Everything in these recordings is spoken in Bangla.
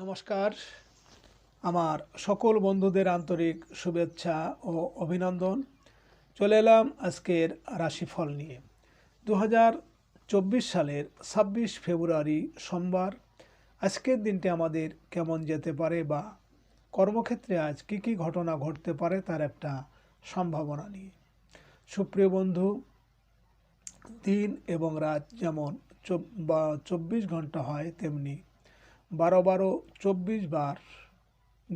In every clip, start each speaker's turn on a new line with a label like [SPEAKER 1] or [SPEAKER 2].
[SPEAKER 1] নমস্কার। আমার সকল বন্ধুদের আন্তরিক শুভেচ্ছা ও অভিনন্দন। চলে এলাম আজকের রাশিফল নিয়ে। দু সালের ছাব্বিশ ফেব্রুয়ারি সোমবার। আজকের দিনটি আমাদের কেমন যেতে পারে বা কর্মক্ষেত্রে আজ কী কী ঘটনা ঘটতে পারে তার একটা সম্ভাবনা নিয়ে। সুপ্রিয় বন্ধু, দিন এবং রাত যেমন চব্বিশ ঘণ্টা হয়, তেমনি বারো বারো চব্বিশ বার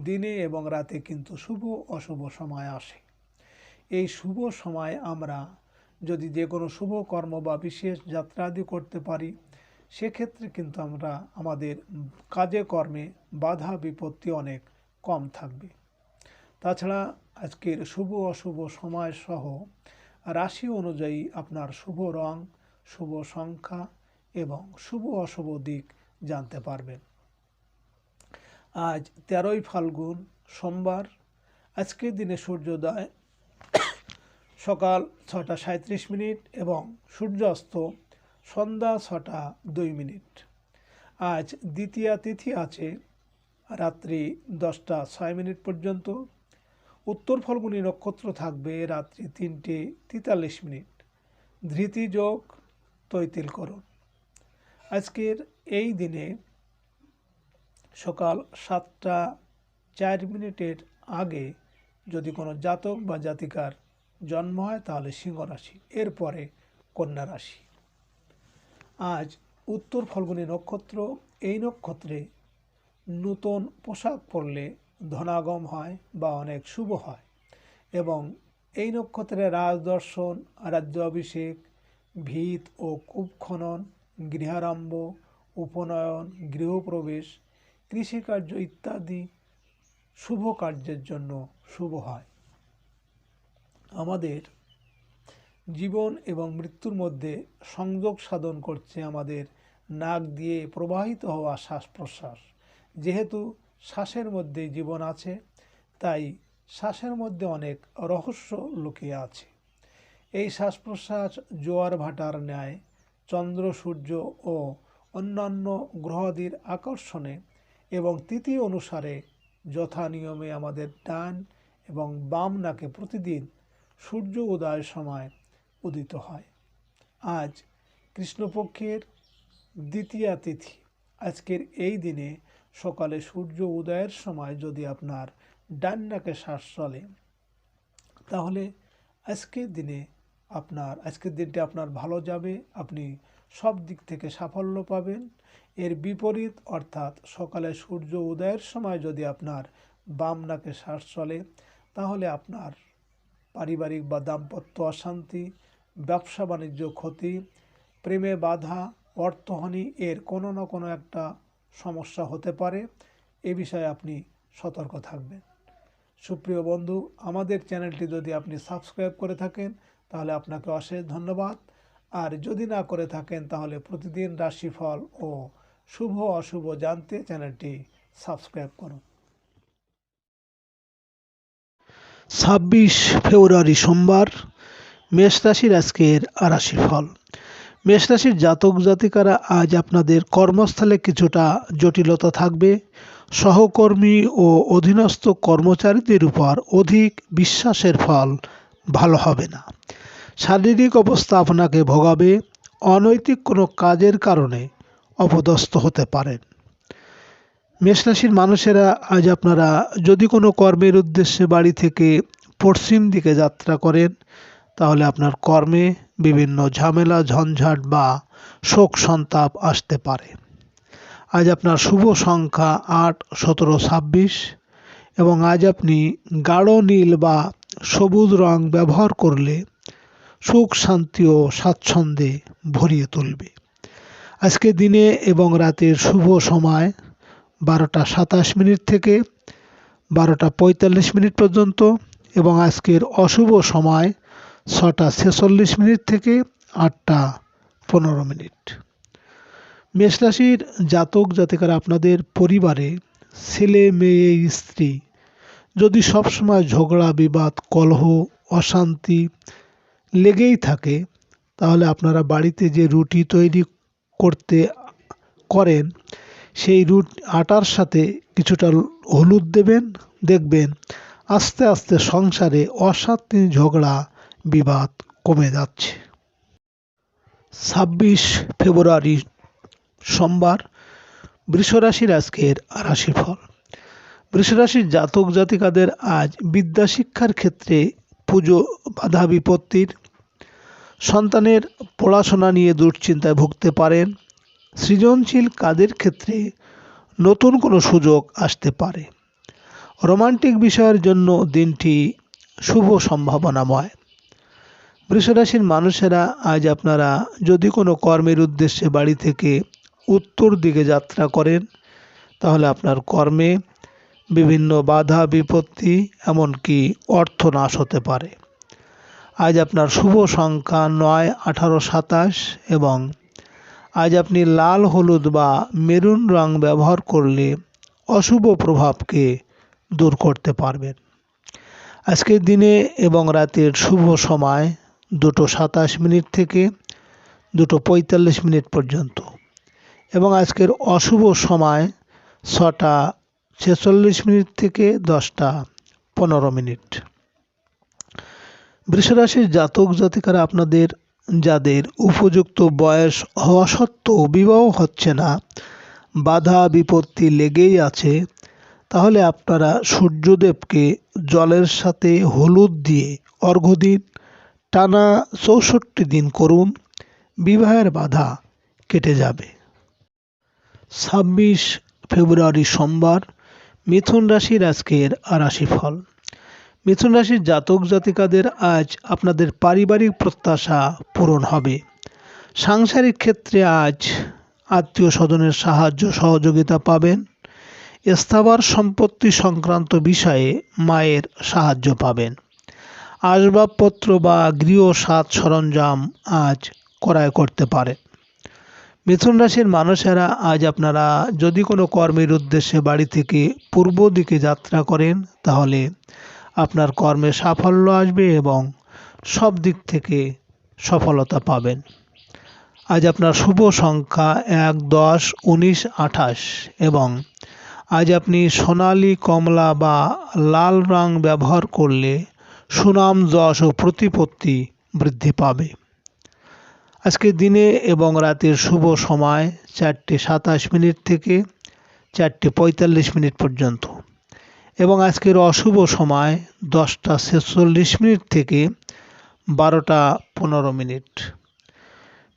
[SPEAKER 1] দিনে এবং রাতে কিন্তু শুভ অশুভ সময় আসে। এই শুভ সময় আমরা যদি যে কোনো শুভ কর্ম বা বিশেষ যাত্রা আদি করতে পারি, সেক্ষেত্রে কিন্তু আমরা আমাদের কাজে কর্মে বাধা বিপত্তি অনেক কম থাকবে। তাছাড়া আজকের শুভ অশুভ সময় সহ রাশি অনুযায়ী আপনার শুভ রং, শুভ সংখ্যা এবং শুভ অশুভ দিক জানতে পারবেন। আজ তেরোই ফাল্গুন সোমবার। আজকের দিনে সূর্যোদয় সকাল ছটা সাঁত্রিশ মিনিট এবং সূর্যাস্ত সন্ধ্যা ছটা দুই মিনিট। আজ দ্বিতীয়া তিথি আছে রাত্রি দশটা ছয় মিনিট পর্যন্ত। উত্তর ফল্গুনী নক্ষত্র থাকবে রাত্রি তিনটে তেতাল্লিশ মিনিট। ধৃতি যোগ, তৈতিল করুন। আজকের এই দিনে সকাল সাতটা চার মিনিটের আগে যদি কোনো জাতক বা জাতিকার জন্ম হয়, তাহলে সিংহ রাশি, এরপরে কন্যা রাশি। আজ উত্তর ফল্গুনী নক্ষত্র, এই নক্ষত্রে নূতন পোশাক পরলে ধনাগম হয় বা অনেক শুভ হয় এবং এই নক্ষত্রে রাজদর্শন রাজ্য অভিষেক, ভিত ও কূপ খনন গৃহারম্ভ, উপনয়ন, গৃহপ্রবেশ কৃষিকার্য ইত্যাদি শুভ কার্যের জন্য শুভ হয়। আমাদের জীবন এবং মৃত্যুর মধ্যে সংযোগ সাধন করছে আমাদের নাক দিয়ে প্রবাহিত হওয়া শ্বাস প্রশ্বাস যেহেতু শ্বাসের মধ্যে জীবন আছে, তাই শ্বাসের মধ্যে অনেক রহস্য লুকিয়ে আছে। এই শ্বাস প্রশ্বাস জোয়ার ভাটার ন্যায়, চন্দ্র সূর্য ও অন্যান্য গ্রহাদির আকর্ষণে এবং তিথি অনুসারে যথা নিয়মে আমাদের ডান এবং বাম নাকে প্রতিদিন সূর্য উদয়ের সময় উদিত হয়। আজ কৃষ্ণপক্ষের দ্বিতীয়া তিথি। আজকের এই দিনে সকালে সূর্য উদয়ের সময় যদি আপনার ডান নাকে শ্বাস চলে, তাহলে আজকের দিনে আপনার, আজকের দিনটি আপনার ভালো যাবে, আপনি সব দিক থেকে সাফল্য পাবেন এর বিপরীত অর্থাৎ সকালে সূর্য উদয়ের সময় যদি আপনার বাম নাকে শ্বাস চলে, তাহলে আপনার পারিবারিক বা দাম্পত্য অশান্তি, ব্যবসা বাণিজ্য ক্ষতি, প্রেমে বাধা, অর্থহানি এর কোনো না কোনো একটা সমস্যা হতে পারে। এ বিষয়ে আপনি সতর্ক থাকবেন। সুপ্রিয় বন্ধু, আমাদের চ্যানেলটি যদি আপনি সাবস্ক্রাইব করে থাকেন, তাহলে আপনাকে অশেষ ধন্যবাদ। আর যদি না করে থাকেন, তাহলে প্রতিদিন রাশিফল ও শুভ অশুভ জানতে চ্যানেলটি সাবস্ক্রাইব করুন। ছাব্বিশ ফেব্রুয়ারি সোমবার, মেষ রাশির আজকের আরাশি ফল মেষ রাশির জাতক জাতিকারা আজ আপনাদের কর্মস্থলে কিছুটা জটিলতা থাকবে। সহকর্মী ও অধীনস্থ কর্মচারীদের উপর অধিক বিশ্বাসের ফল ভালো হবে না। শারীরিক অবস্থা আপনাকে ভোগাবে। অনৈতিক কোনো কাজের কারণে অপদস্থ হতে পারেন। মেষরাশির মানুষেরা, আজ আপনারা যদি কোনো কর্মের উদ্দেশ্যে বাড়ি থেকে পশ্চিম দিকে যাত্রা করেন, তাহলে আপনার কর্মে বিভিন্ন ঝামেলা, ঝঞ্ঝাট বা শোক সন্তাপ আসতে পারে। আজ আপনার শুভ সংখ্যা আট, সতেরো, ছাব্বিশ এবং আজ আপনি গাঢ় নীল বা সবুজ রং ব্যবহার করলে সুখ, শান্তি ও স্বাচ্ছন্দ্যে ভরিয়ে তুলবে। আজকে দিনে এবং রাতের শুভ সময় বারোটা সাতাশ মিনিট থেকে বারোটা পঁয়তাল্লিশ মিনিট পর্যন্ত এবং আজকের অশুভ সময় ছটা ছেচল্লিশ মিনিট থেকে আটটা পনেরো মিনিট। মেষরাশির জাতক জাতিকারা আপনাদের পরিবারে ছেলে, মেয়ে, স্ত্রী যদি সবসময় ঝগড়া, বিবাদ, কলহ, অশান্তি লেগেই থাকে, তাহলে আপনারা বাড়িতে যে রুটি তৈরি করতে করেন, সেই রুট আটার সাথে কিছুটা হলুদ দেবেন, দেখবেন আস্তে আস্তে সংসারে অশান্তি, ঝগড়া, বিবাদ কমে যাচ্ছে। ছাব্বিশ ফেব্রুয়ারি সোমবার, বৃষরাশির আজকের রাশিফল। বৃষরাশির জাতক জাতিকাদের আজ বিদ্যা শিক্ষার ক্ষেত্রে পুজো বাধা বিপত্তির সন্তানের পড়াশোনা নিয়ে দুশ্চিন্তায় ভুগতে পারেন সৃজনশীল কাজের ক্ষেত্রে নতুন কোনো সুযোগ আসতে পারে। রোমান্টিক বিষয়ের জন্য দিনটি শুভ সম্ভাবনাময়। বৃষরাশির মানুষেরা, আজ আপনারা যদি কোনো কর্মের উদ্দেশ্যে বাড়ি থেকে উত্তর দিকে যাত্রা করেন, তাহলে আপনার কর্মে বিভিন্ন বাধা, বিপত্তি, এমনকি অর্থ নাশ হতে পারে। আজ আপনার শুভ সংখ্যা নয়, আঠারো, সাতাশ এবং আজ আপনি লাল, হলুদ বা মেরুন রং ব্যবহার করলে অশুভ প্রভাবকে দূর করতে পারবেন। আজকের দিনে এবং রাতের শুভ সময় দুটো সাতাশ মিনিট থেকে দুটো পঁয়তাল্লিশ মিনিট পর্যন্ত এবং আজকের অশুভ সময় ছটা ছেচল্লিশ মিনিট থেকে দশটা পনেরো মিনিট। বৃষরাশির জাতক জাতিকারা আপনাদের, যাদের উপযুক্ত বয়স হওয়া সত্ত্বেও বিবাহ হচ্ছে না, বাধা বিপত্তি লেগেই আছে, তাহলে আপনারা সূর্যদেবকে জলের সাথে হলুদ দিয়ে অর্ঘ্য দিন, টানা চৌষট্টি দিন করুন, বিবাহের বাধা কেটে যাবে। ছাব্বিশ ফেব্রুয়ারি সোমবার, মিথুন রাশির আজকের রাশিফল মিথুন রাশির জাতক জাতিকাদের আজ আপনাদের পারিবারিক প্রত্যাশা পূরণ হবে। সাংসারিক ক্ষেত্রে আজ আত্মীয় স্বজনের সাহায্য সহযোগিতা পাবেন। স্থাবর সম্পত্তি সংক্রান্ত বিষয়ে মায়ের সাহায্য পাবেন। আসবাবপত্র বা গৃহ সাজ সরঞ্জাম আজ ক্রয় করতে পারে মিথুন রাশির মানুষেরা আজ আপনারা যদি কোনো কর্মের উদ্দেশ্যে বাড়ি থেকে পূর্ব দিকে যাত্রা করেন, তাহলে আপনার কর্মে সাফল্য আসবে এবং সব দিক থেকে সফলতা পাবেন। আজ আপনার শুভ সংখ্যা এক, দশ, উনিশ, আঠাশ এবং আজ আপনি সোনালি কমলা বা লাল রং ব্যবহার করলে সুনাম, যশ ও প্রতিপত্তি বৃদ্ধি পাবে। আজকে দিনে এবং রাতের শুভ সময় চারটে সাতাশ মিনিট থেকে চারটে পঁয়তাল্লিশ মিনিট পর্যন্ত। এবং আজকের অশুভ সময় দশটা ছেচল্লিশ মিনিট থেকে বারোটা পনেরো মিনিট।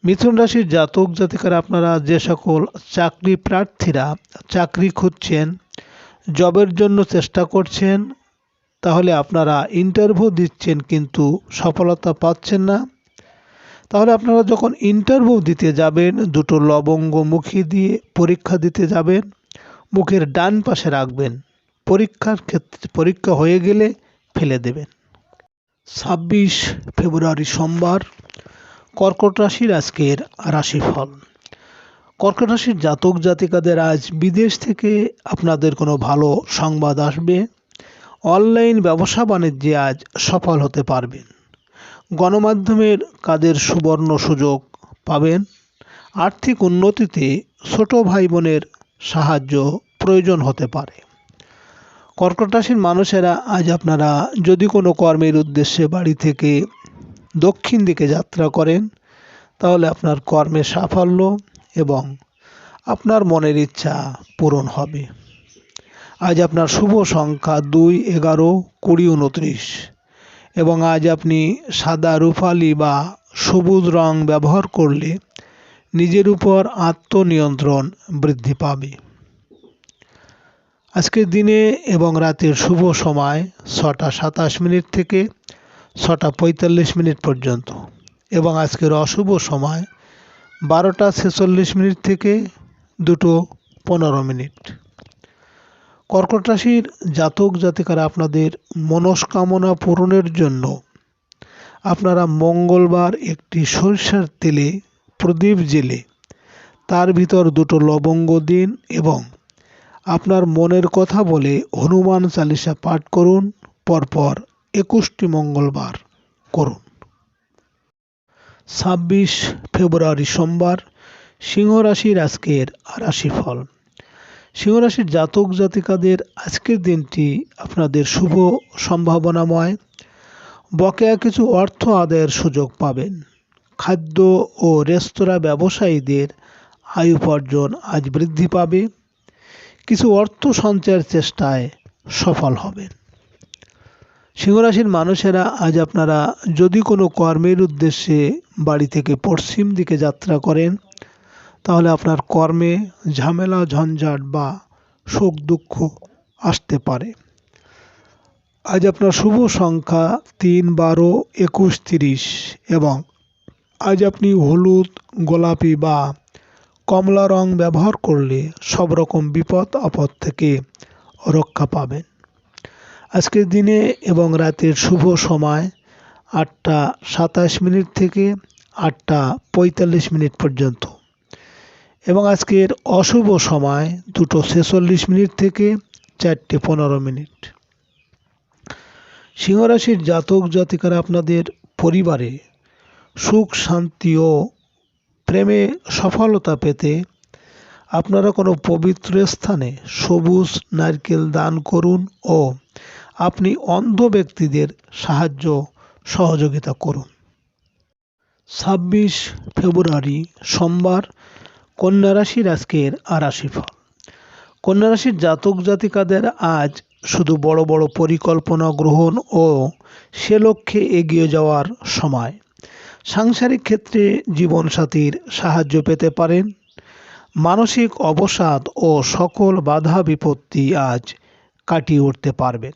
[SPEAKER 1] মিথুন রাশির জাতক জাতিকারা আপনারা যে সকল চাকরি প্রার্থীরা চাকরি খুঁজছেন, জবের জন্য চেষ্টা করছেন, তাহলে আপনারা ইন্টারভিউ দিচ্ছেন কিন্তু সফলতা পাচ্ছেন না। তাহলে আপনারা যখন ইন্টারভিউ দিতে যাবেন, দুটো লবঙ্গ মুখে দিয়ে পরীক্ষা দিতে যাবেন, মুখের ডান পাশে রাখবেন। পরীক্ষার ক্ষেত্রে, পরীক্ষা হয়ে গেলে ফেলে দেবেন। ছাব্বিশ ফেব্রুয়ারি সোমবার, কর্কট রাশির আজকের রাশিফল। কর্কট রাশির জাতক জাতিকাদের আজ বিদেশ থেকে আপনাদের কোনো ভালো সংবাদ আসবে। অনলাইন ব্যবসা বাণিজ্যে আজ সফল হতে পারবেন। গণমাধ্যমের কাদের সুবর্ণ সুযোগ পাবেন। আর্থিক উন্নতিতে ছোট ভাই বোনের সাহায্য প্রয়োজন হতে পারে। কর্কট রাশির মানুষেরা আজ আপনারা যদি কোনো কর্মের উদ্দেশ্যে বাড়ি থেকে দক্ষিণ দিকে যাত্রা করেন, তাহলে আপনার কর্মে সাফল্য এবং আপনার মনের ইচ্ছা পূরণ হবে। আজ আপনার শুভ সংখ্যা দুই, এগারো, কুড়ি, উনত্রিশ এবং আজ আপনি সাদা রুফালি বা সবুজ রং ব্যবহার করলে নিজের উপর আত্মনিয়ন্ত্রণ বৃদ্ধি পাবে। আজকের দিনে এবং রাতের শুভ সময় ছটা সাতাশ মিনিট থেকে ছটা পঁয়তাল্লিশ মিনিট পর্যন্ত এবং আজকের অশুভ সময় বারোটা ছেচল্লিশ মিনিট থেকে দুটো পনেরো মিনিট। কর্কট রাশির জাতক জাতিকারা আপনাদের মনস্কামনা পূরণের জন্য আপনারা মঙ্গলবার একটি সরিষার তেলে প্রদীপ জেলে তার ভিতর দুটো লবঙ্গ দিন এবং আপনার মনের কথা বলে হনুমান চালিসা পাঠ করুন, পরপর একুশটি মঙ্গলবার করুন। ছাব্বিশ ফেব্রুয়ারি সোমবার, সিংহ রাশির আজকের রাশিফল। সিংহরাশির জাতক জাতিকাদের আজকের দিনটি আপনাদের শুভ সম্ভাবনাময়। বকেয়া কিছু অর্থ আদায়ের সুযোগ পাবেন। খাদ্য ও রেস্তোরাঁ ব্যবসায়ীদের আয় উপার্জন আজ বৃদ্ধি পাবে। কিছু অর্থ সঞ্চয়ের চেষ্টায় সফল হবেন। সিংহরাশির মানুষেরা, আজ আপনারা যদি কোনো কর্মের উদ্দেশ্যে বাড়ি থেকে পশ্চিম দিকে যাত্রা করেন, তাহলে আপনার কর্মে ঝামেলা, ঝঞ্ঝাট বা শোক দুঃখ আসতে পারে। আজ আপনার শুভ সংখ্যা তিন, বারো, একুশ, তিরিশ এবং আজ আপনি হলুদ, গোলাপি বা কমলা রং ব্যবহার করলে সব রকম বিপদ, আপদ থেকে রক্ষা পাবেন। আজকের দিনে এবং রাতের শুভ সময় আটটা সাতাশ মিনিট থেকে আটটা পঁয়তাল্লিশ মিনিট পর্যন্ত। এবং আজকের অশুভ সময় দুটো ছেচল্লিশ মিনিট থেকে চারটে পনেরো মিনিট। সিংহরাশির জাতক জাতিকারা আপনাদের পরিবারে সুখ, শান্তি ও প্রেমে সফলতা পেতে আপনারা কোনো পবিত্র স্থানে সবুজ নারকেল দান করুন ও আপনি অন্ধ ব্যক্তিদের সাহায্য সহযোগিতা করুন। ছাব্বিশ ফেব্রুয়ারি সোমবার কন্যা রাশির আজকের আরাশি ফল কন্যা রাশির জাতক জাতিকাদের আজ শুধু বড় বড় পরিকল্পনা গ্রহণ ও সে লক্ষ্যে এগিয়ে যাওয়ার সময়। সাংসারিক ক্ষেত্রে জীবনসাথীর সাহায্য পেতে পারেন। মানসিক অবসাদ ও সকল বাধা বিপত্তি আজ কাটিয়ে উঠতে পারবেন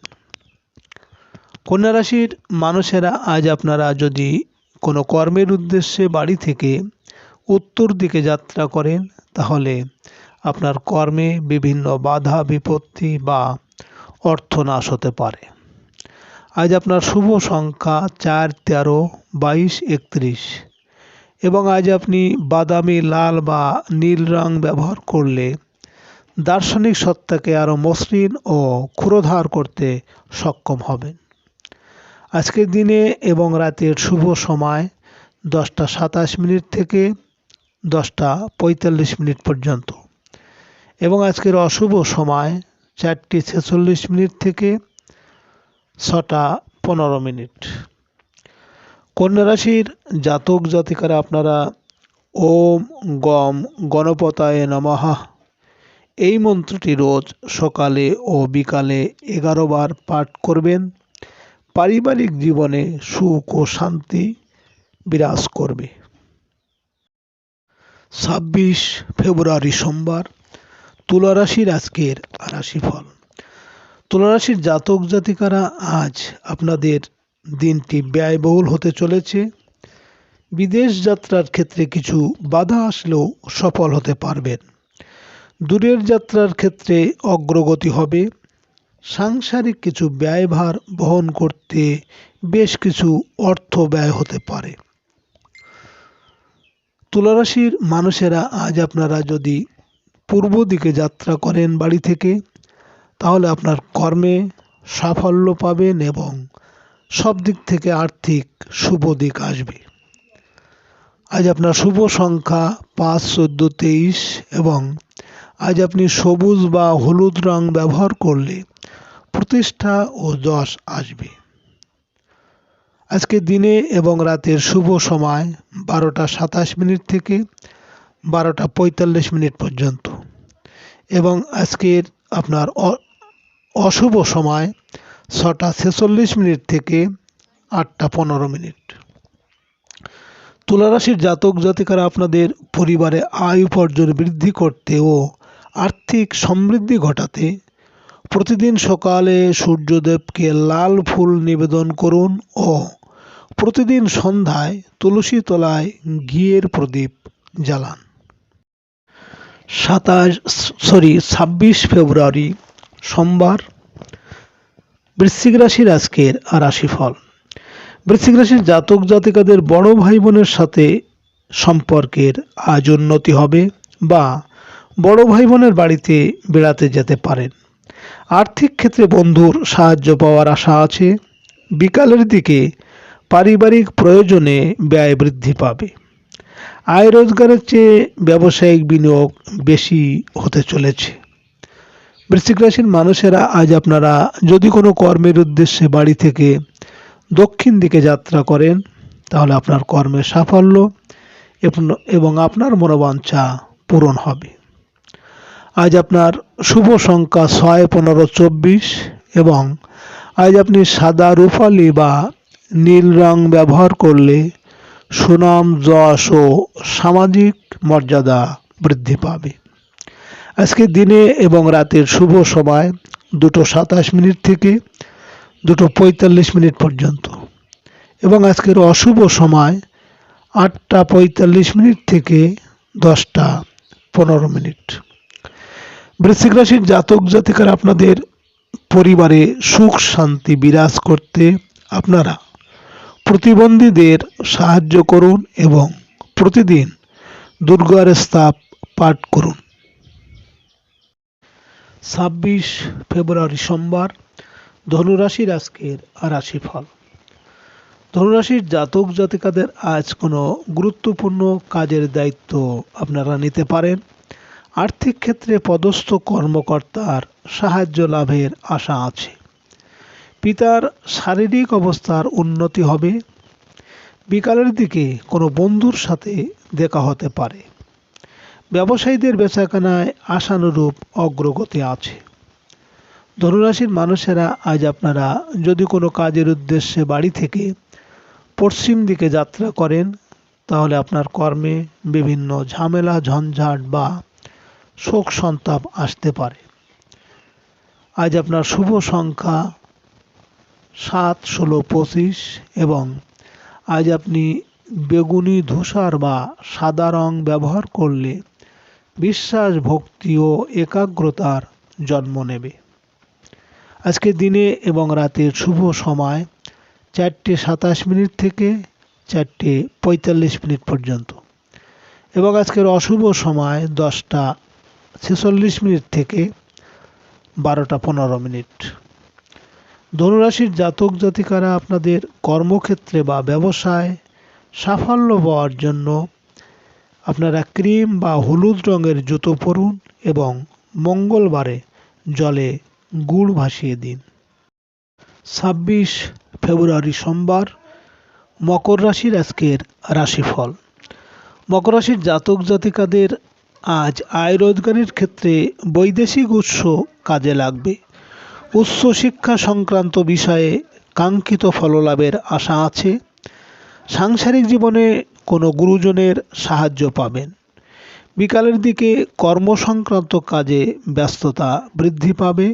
[SPEAKER 1] কন্যা রাশির মানুষেরা আজ আপনারা যদি কোনো কর্মের উদ্দেশ্যে বাড়ি থেকে উত্তর দিকে যাত্রা করেন, তাহলে আপনার কর্মে বিভিন্ন বাধা বিপত্তি বা অর্থনাশ হতে পারে। আজ আপনার শুভ সংখ্যা চার, তেরো, বাইশ, একত্রিশ। এবং আজ আপনি বাদামি, লাল বা নীল রং ব্যবহার করলে দার্শনিক সত্তাকে আরও মসৃণ ও ক্ষুরোধার করতে সক্ষম হবেন। আজকের দিনে এবং রাতের শুভ সময় দশটা সাতাশ মিনিট থেকে দশটা পঁয়তাল্লিশ মিনিট পর্যন্ত। এবং আজকের অশুভ সময় চারটি ছেচল্লিশ মিনিট থেকে ছটা পনেরো মিনিট। কন্যা রাশির জাতক জাতিকারা আপনারা ওম, গম, গণপতায় নমঃ। এই মন্ত্রটি রোজ সকালে ও বিকালে এগারো বার পাঠ করবেন। পারিবারিক জীবনে সুখ ও শান্তি বিরাজ করবে। ছাব্বিশ ফেব্রুয়ারি সোমবার তুলারাশির আজকের রাশিফল। তুলারাশির জাতক জাতিকারা আজ আপনাদের দিনটি ব্যয়বহুল হতে চলেছে। বিদেশ যাত্রার ক্ষেত্রে কিছু বাধা আসলেও সফল হতে পারবেন। দূরের যাত্রার ক্ষেত্রে অগ্রগতি হবে। সাংসারিক কিছু ব্যয়ভার বহন করতে বেশ কিছু অর্থ ব্যয় হতে পারে। তুলারাশির মানুষেরা আজ আপনারা যদি পূর্ব দিকে যাত্রা করেন বাড়ি থেকে তাহলে আপনার কর্মে সাফল্য পাবেন এবং সব দিক থেকে আর্থিক শুভ দিক আসবে। আজ আপনার শুভ সংখ্যা পাঁচ, চোদ্দ, তেইশ এবং আজ আপনি সবুজ বা হলুদ রং ব্যবহার করলে প্রতিষ্ঠা ও যশ আসবে। আজকে দিনে এবং রাতের শুভ সময় বারোটা সাতাশ মিনিট থেকে বারোটা পঁয়তাল্লিশ মিনিট পর্যন্ত এবং আজকের আপনার অশুভ সময় ছটা ছেচল্লিশ মিনিট থেকে আটটা পনেরো মিনিট। তুলারাশির জাতক জাতিকারা আপনাদের পরিবারে আয় উপার্জন বৃদ্ধি করতে ও আর্থিক সমৃদ্ধি ঘটাতে প্রতিদিন সকালে সূর্যদেবকে লাল ফুল নিবেদন করুন ও প্রতিদিন সন্ধ্যায় তুলসী তলায় ঘিয়ের প্রদীপ জ্বালান। সাতাশ, সরি, ছাব্বিশ ফেব্রুয়ারি সোমবার বৃশ্চিক রাশির আজকের রাশিফল। বৃশ্চিক রাশির জাতক জাতিকাদের বড় ভাই বোনের সাথে সম্পর্কের আজ উন্নতি হবে বা বড় ভাই বোনের বাড়িতে বেড়াতে যেতে পারেন। আর্থিক ক্ষেত্রে বন্ধুর সাহায্য পাওয়ার আশা আছে। বিকালের দিকে পারিবারিক প্রয়োজনে ব্যয় বৃদ্ধি পাবে। আয় রোজগারের চেয়ে ব্যবসায়িক বিনিয়োগ বেশি হতে চলেছে। বৃশ্চিক রাশির মানুষেরা আজ আপনারা যদি কোনো কর্মের উদ্দেশ্যে বাড়ি থেকে দক্ষিণ দিকে যাত্রা করেন, তাহলে আপনার কর্মের সাফল্য এবং- আপনার মনোবাঞ্ছা পূরণ হবে। আজ আপনার শুভ সংখ্যা ছয়, পনেরো, চব্বিশ এবং আজ আপনি সাদা রূপালি বা নীল রং ব্যবহার করলে সুনাম, যশ ও সামাজিক মর্যাদা বৃদ্ধি পাবে। আজকে দিনে এবং রাতের শুভ সময় দুটো সাতাশ মিনিট থেকে দুটো পঁয়তাল্লিশ মিনিট পর্যন্ত। এবং আজকের অশুভ সময় আটটা পঁয়তাল্লিশ মিনিট থেকে দশটা পনেরো মিনিট। বৃশ্চিক রাশির জাতক জাতিকার আপনাদের পরিবারে সুখ শান্তি বিরাজ করতে আপনারা প্রতিবন্ধীদের সাহায্য করুন এবং প্রতিদিন দুর্গার স্তাপ পাঠ করুন। ছাব্বিশ ফেব্রুয়ারি সোমবার ধনুরাশির আজকের রাশিফল। ধনুরাশির জাতক জাতিকাদের আজ কোনো গুরুত্বপূর্ণ কাজের দায়িত্ব আপনারা নিতে পারেন। আর্থিক ক্ষেত্রে পদস্থ কর্মকর্তার সাহায্য লাভের আশা আছে। পিতার শারীরিক অবস্থার উন্নতি হবে। বিকালের দিকে কোনো বন্ধুর সাথে দেখা হতে পারে। ব্যবসায়ীদের বেচাকেনায় আশানুরূপ অগ্রগতি আছে। ধনুরাশির মানুষেরা, আজ আপনারা যদি কোনো কাজের উদ্দেশ্যে বাড়ি থেকে পশ্চিম দিকে যাত্রা করেন, তাহলে আপনার কর্মে বিভিন্ন ঝামেলা, ঝঞ্ঝাট বা শোক সন্তাপ আসতে পারে। আজ আপনার শুভ সংখ্যা সাত, ষোলো, পঁচিশ এবং আজ আপনি বেগুনি, ধূসর বা সাদা রং ব্যবহার করলে বিশ্বাস ভক্তি ও একাগ্রতার জন্ম নেবে। আজকে দিনে এবং রাতের শুভ সময় চারটে সাতাশ মিনিট থেকে চারটে পঁয়তাল্লিশ মিনিট পর্যন্ত এবং আজকের অশুভ সময় দশটা ছেচল্লিশ মিনিট থেকে বারোটা পনেরো মিনিট। ধনুরাশির জাতক জাতিকারা আপনাদের কর্মক্ষেত্রে বা ব্যবসায় সাফল্য পাওয়ার জন্য আপনারা ক্রিম বা হলুদ রঙের জুতো পরুন এবং মঙ্গলবারে জলে গুড় ভাসিয়ে দিন। ছাব্বিশ ফেব্রুয়ারি সোমবার, মকর রাশির আজকের রাশিফল। মকর রাশির জাতক জাতিকাদের আজ আয় রোজগারের ক্ষেত্রে বৈদেশিক উৎস কাজে লাগবে। উচ্চ শিক্ষা সংক্রান্ত বিষয়ে কাঙ্ক্ষিত ফললাভের আশা আছে। সাংসারিক জীবনে কোনো গুরুজনের সাহায্য পাবেন। বিকালের দিকে কর্মসংক্রান্ত কাজে ব্যস্ততা বৃদ্ধি পাবে।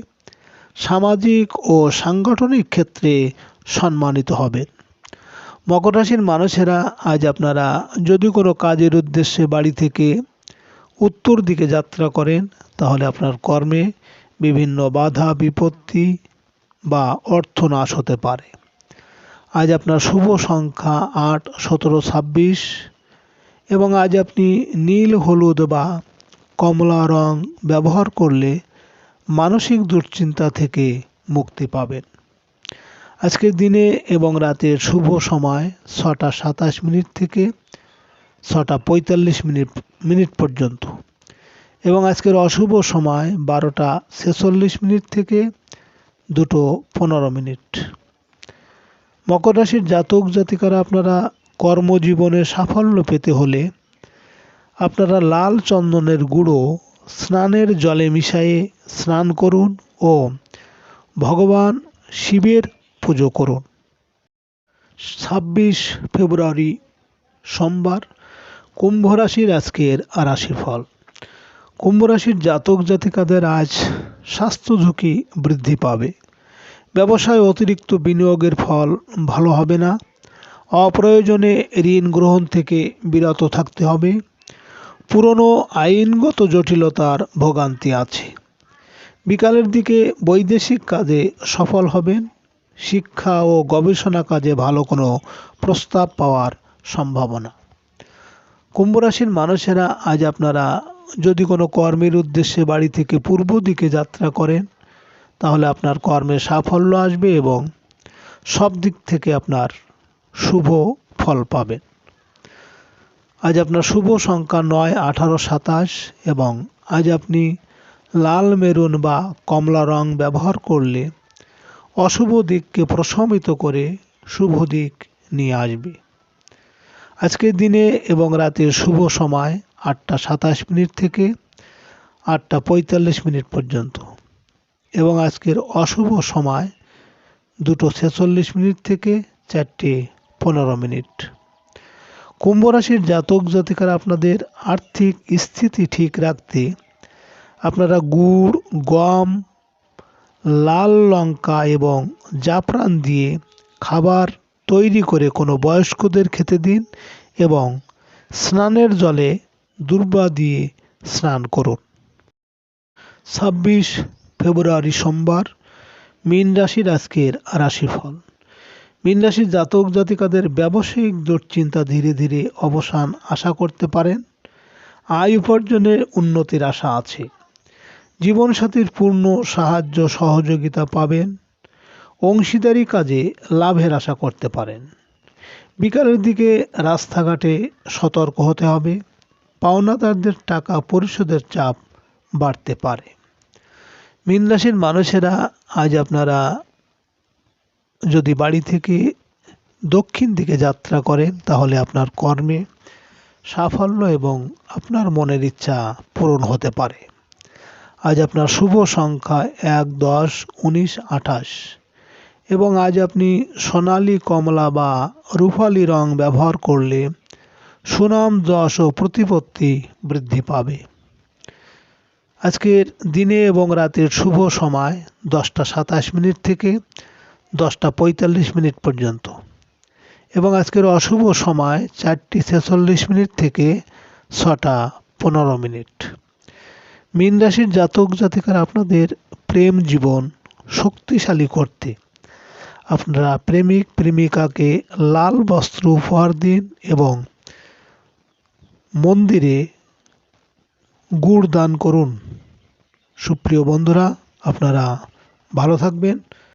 [SPEAKER 1] সামাজিক ও সাংগঠনিক ক্ষেত্রে সম্মানিত হবেন। মকর রাশির মানুষেরা, আজ আপনারা যদি কোনো কাজের উদ্দেশ্যে বাড়ি থেকে উত্তর দিকে যাত্রা করেন, তাহলে আপনার কর্মে বিভিন্ন বাধা, বিপত্তি বা অর্থনাশ হতে পারে। আজ আপনার শুভ সংখ্যা আট, সতেরো, ছাব্বিশ। এবং আজ আপনি নীল, হলুদ বা কমলা রং ব্যবহার করলে মানসিক দুশ্চিন্তা থেকে মুক্তি পাবেন। আজকের দিনে এবং রাতের শুভ সময় ছটা সাতাশ মিনিট থেকে ছটা পঁয়তাল্লিশ মিনিট মিনিট পর্যন্ত। এবং আজকের অশুভ সময় বারোটা ছেচল্লিশ মিনিট থেকে দুটো পনেরো মিনিট। মকর রাশির জাতক জাতিকারা আপনারা কর্মজীবনে সাফল্য পেতে হলে আপনারা লাল চন্দনের গুঁড়ো স্নানের জলে মিশিয়ে স্নান করুন ও ভগবান শিবের পুজো করুন। ছাব্বিশ ফেব্রুয়ারি সোমবার কুম্ভ রাশির আজকের রাশিফল। কুম্ভ রাশির জাতক জাতিকাদের আজ স্বাস্থ্য ঝুঁকি বৃদ্ধি পাবে। ব্যবসায় অতিরিক্ত বিনিয়োগের ফল ভালো হবে না। অপ্রয়োজনে ঋণ গ্রহণ থেকে বিরত থাকতে হবে। পুরনো আইনগত জটিলতার ভোগান্তি আছে। বিকালের দিকে বৈদেশিক কাজে সফল হবেন। শিক্ষা ও গবেষণা কাজে ভালো কোনো প্রস্তাব পাওয়ার সম্ভাবনা। কুম্ভ রাশির মানুষেরা, আজ আপনারা যদি কোনো কর্মের উদ্দেশ্যে বাড়ি থেকে পূর্ব দিকে যাত্রা করেন তাহলে আপনার কর্মে সাফল্য আসবে এবং সব দিক থেকে আপনার শুভ ফল পাবেন। আজ আপনার শুভ সংখ্যা নয়, আঠারো, সাতাশ এবং আজ আপনি লাল, মেরুন বা কমলা রং ব্যবহার করলে অশুভ দিককে প্রশমিত করে শুভ দিক নিয়ে আসবে। আজকের দিনে এবং রাতের শুভ সময় আটটা সাতাশ মিনিট থেকে আটটা পঁয়তাল্লিশ মিনিট পর্যন্ত। এবং আজকের অশুভ সময় দুটো ছেচল্লিশ মিনিট থেকে চারটে পনেরো মিনিট। কুম্ভ রাশির জাতক জাতিকারা আপনাদের আর্থিক স্থিতি ঠিক রাখতে আপনারা গুড়, গম, লাল লঙ্কা এবং জাফরান দিয়ে খাবার তৈরি করে কোনো বয়স্কদের খেতে দিন এবং স্নানের জলে দুর্বা দিয়ে স্নান করুন। ছাব্বিশ ফেব্রুয়ারি সোমবার মীন রাশির আজকের রাশিফল। মীন রাশির জাতক জাতিকাদের ব্যবসায়িক দুশ্চিন্তা ধীরে ধীরে অবসান আশা করতে পারেন। আয় উপার্জনের উন্নতির আশা আছে। জীবনসাথীর পূর্ণ সাহায্য সহযোগিতা পাবেন। অংশীদারি কাজে লাভের আশা করতে পারেন। বিকালের দিকে রাস্তাঘাটে সতর্ক হতে হবে। পাওনাদারদের টাকা পরিশোধের চাপ বাড়তে পারে। মীন রাশির মানুষেরা আজ আপনারা যদি বাড়ি থেকে দক্ষিণ দিকে যাত্রা করেন, তাহলে আপনার কর্মে সাফল্য এবং আপনার মনের ইচ্ছা পূরণ হতে পারে। আজ আপনার শুভ সংখ্যা এক, দশ, উনিশ, আঠাশ। এবং আজ আপনি সোনালি কমলা বা রূপালি রং ব্যবহার করলে সুনাম, যশ ও প্রতিপত্তি বৃদ্ধি পাবে। আজকের দিনে এবং রাতের শুভ সময় দশটা সাতাশ মিনিট থেকে দশটা পঁয়তাল্লিশ মিনিট পর্যন্ত। এবং আজকের অশুভ সময় চারটি ছেচল্লিশ মিনিট থেকে ছটা পনেরো মিনিট। মীন রাশির জাতক জাতিকার আপনাদের প্রেম জীবন শক্তিশালী করতে। আপনারা প্রেমিক, প্রেমিকাকে লাল বস্ত্র উপহার দিন এবং মন্দিরে গুড় দান করুন। সুপ্রিয় বন্ধুরা আপনারা ভালো থাকবেন।